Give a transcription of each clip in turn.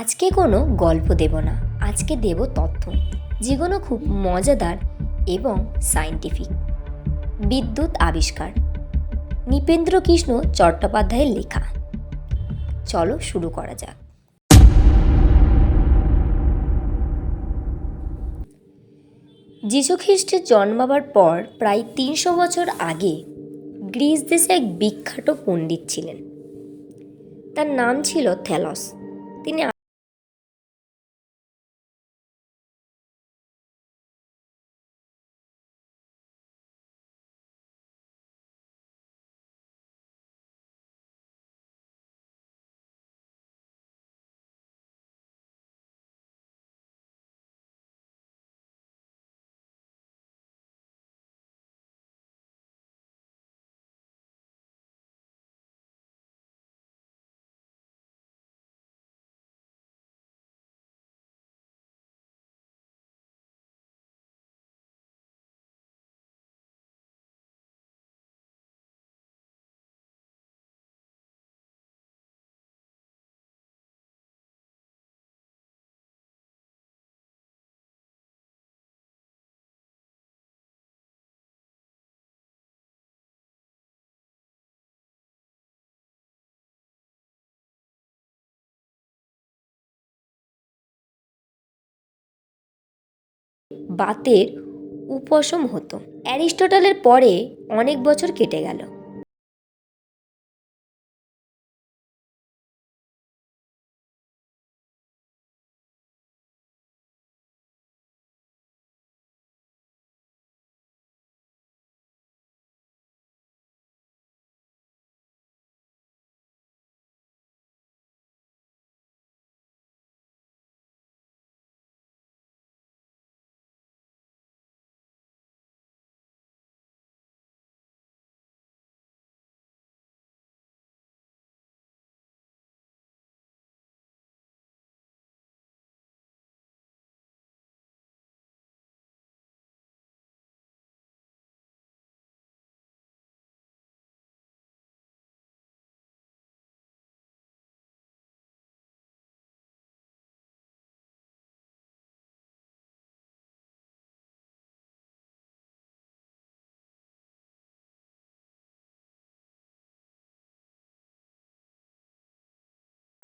আজকে কোনো গল্প দেব না। আজকে দেব তথ্য। যেগুলো খুব মজাদার এবং সায়েন্টিফিক বিদ্যুৎ আবিষ্কার। নৃপেন্দ্র কৃষ্ণ চট্টোপাধ্যায়ের লেখা। চলো শুরু করা যাক। যীশুখ্রিস্টের জন্মাবার পর প্রায় তিনশো বছর আগে গ্রিস দেশে এক বিখ্যাত পণ্ডিত ছিলেন। তার নাম ছিল থ্যালস তিনি বাতের উপশম হতো। অ্যারিস্টটলের পরে অনেক বছর কেটে গেল।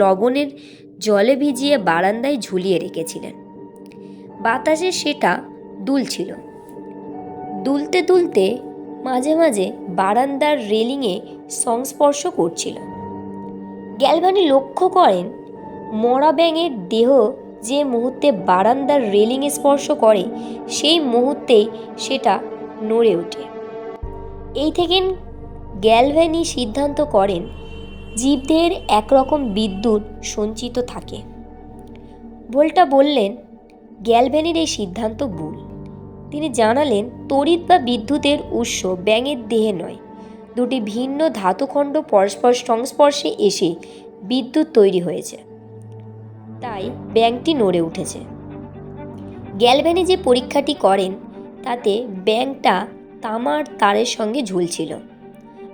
লবণের জলে ভিজিয়ে বারান্দায় ঝুলিয়ে রেখেছিলেন। বাতাসে সেটা দুলছিল। দুলতে দুলতে মাঝে মাঝে বারান্দার রেলিংয়ে সংস্পর্শ করছিল। গ্যালভানি লক্ষ্য করেন, মরা ব্যাঙের দেহ যে মুহূর্তে বারান্দার রেলিংয়ে স্পর্শ করে, সেই মুহূর্তেই সেটা নড়ে ওঠে। এই থেকে গ্যালভ্যানি সিদ্ধান্ত করেন জীবদের একরকম বিদ্যুৎ সঞ্চিত থাকে। ভোল্টা বললেন গ্যালভ্যানির এই সিদ্ধান্ত ভুল। তিনি জানালেন, তড়িৎ বা বিদ্যুতের উৎস ব্যাঙের দেহে নয়। দুটি ভিন্ন ধাতুখণ্ড পরস্পর সংস্পর্শে এসে বিদ্যুৎ তৈরি হয়েছে। তাই ব্যাঙটি নড়ে উঠেছে। গ্যালভ্যানি যে পরীক্ষাটি করেন, তাতে ব্যাঙটা তামার তারের সঙ্গে ঝুলছিল।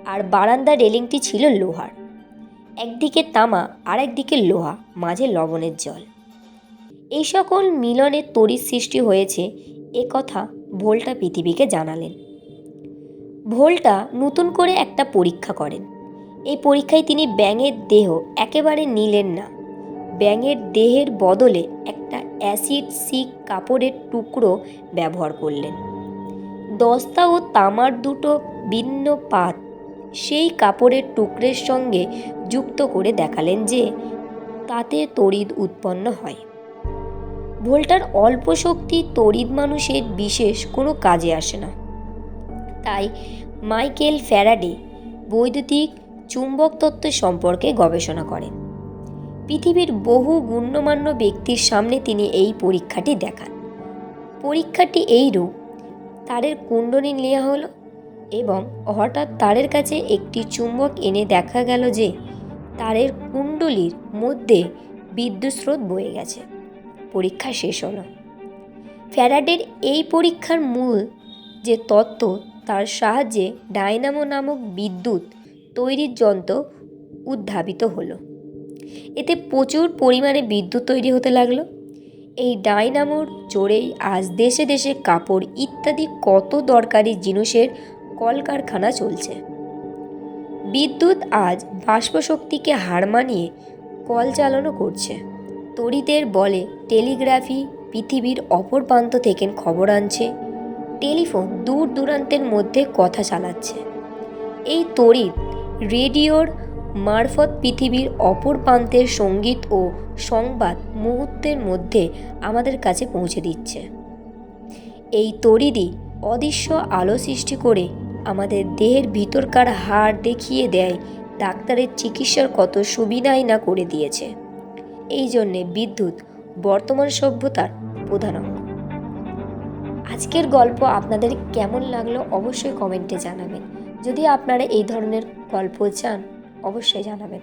আর বারান্দা রেলিংটি ছিল লোহার। একদিকে তামা আর একদিকে লোহা, মাঝে লবণের জল। এই সকল মিলনে তড়িৎ সৃষ্টি হয়েছে, এ কথা ভোল্টা পৃথিবীকে জানালেন। ভোল্টা নতুন করে একটা পরীক্ষা করেন। এই পরীক্ষায় তিনি ব্যাঙের দেহ একেবারে নিলেন না। ব্যাঙের দেহের বদলে একটা অ্যাসিড সিক কাপড়ের টুকরো ব্যবহার করলেন। দস্তা ও তামার দুটো ভিন্ন পাত সেই কাপড়ের টুকরের সঙ্গে যুক্ত করে দেখালেন যে তাতে তড়িৎ উৎপন্ন হয়। ভোল্টার অল্প শক্তি তড়িৎ মানুষের বিশেষ কোনো কাজে আসে না। তাই মাইকেল ফ্যারাডে বৈদ্যুতিক চুম্বক তত্ত্ব সম্পর্কে গবেষণা করেন। পৃথিবীর বহু গণ্যমান্য ব্যক্তির সামনে তিনি এই পরীক্ষাটি দেখান। পরীক্ষাটি এইরূপ তারের কুণ্ডলী নেওয়া হলো এবং হঠাৎ তারের কাছে একটি চুম্বক এনে দেখা গেল যে তারের কুণ্ডলীর মধ্যে বিদ্যুৎ স্রোত বয়ে গেছে। পরীক্ষা শেষ হলো। ফ্যারাডের এই পরীক্ষার মূল যে তত্ত্ব, তার সাহায্যে ডায়নামো নামক বিদ্যুৎ তৈরির যন্ত্র উদ্ভাবিত হলো। এতে প্রচুর পরিমাণে বিদ্যুৎ তৈরি হতে লাগল। এই ডাইনামোর জোরেই আজ দেশে দেশে কাপড় ইত্যাদি কত দরকারি জিনিসের কলকারখানা চলছে। বিদ্যুৎ আজ বাষ্পশক্তিকে হার মানিয়ে কল চালনা করছে। তড়িতের বলে টেলিগ্রাফি পৃথিবীর অপর প্রান্ত থেকে খবর আনছে। টেলিফোন দূর দূরান্তের মধ্যে কথা চালাচ্ছে। এই তড়িৎ রেডিওর মারফত পৃথিবীর অপর প্রান্তের সংগীত ও সংবাদ মুহূর্তের মধ্যে আমাদের কাছে পৌঁছে দিচ্ছে। এই তড়িৎই অদৃশ্য আলো সৃষ্টি করে আমাদের দেহের ভিতরকার হাড় দেখিয়ে দেয়। ডাক্তারের চিকিৎসার কত সুবিধাই না করে দিয়েছে। এই জন্যে বিদ্যুৎ, বর্তমান সভ্যতার প্রধান অঙ্গ। আজকের গল্প আপনাদের কেমন লাগল অবশ্যই কমেন্টে জানাবেন। যদি আপনারা এই ধরনের গল্প চান, অবশ্যই জানাবেন।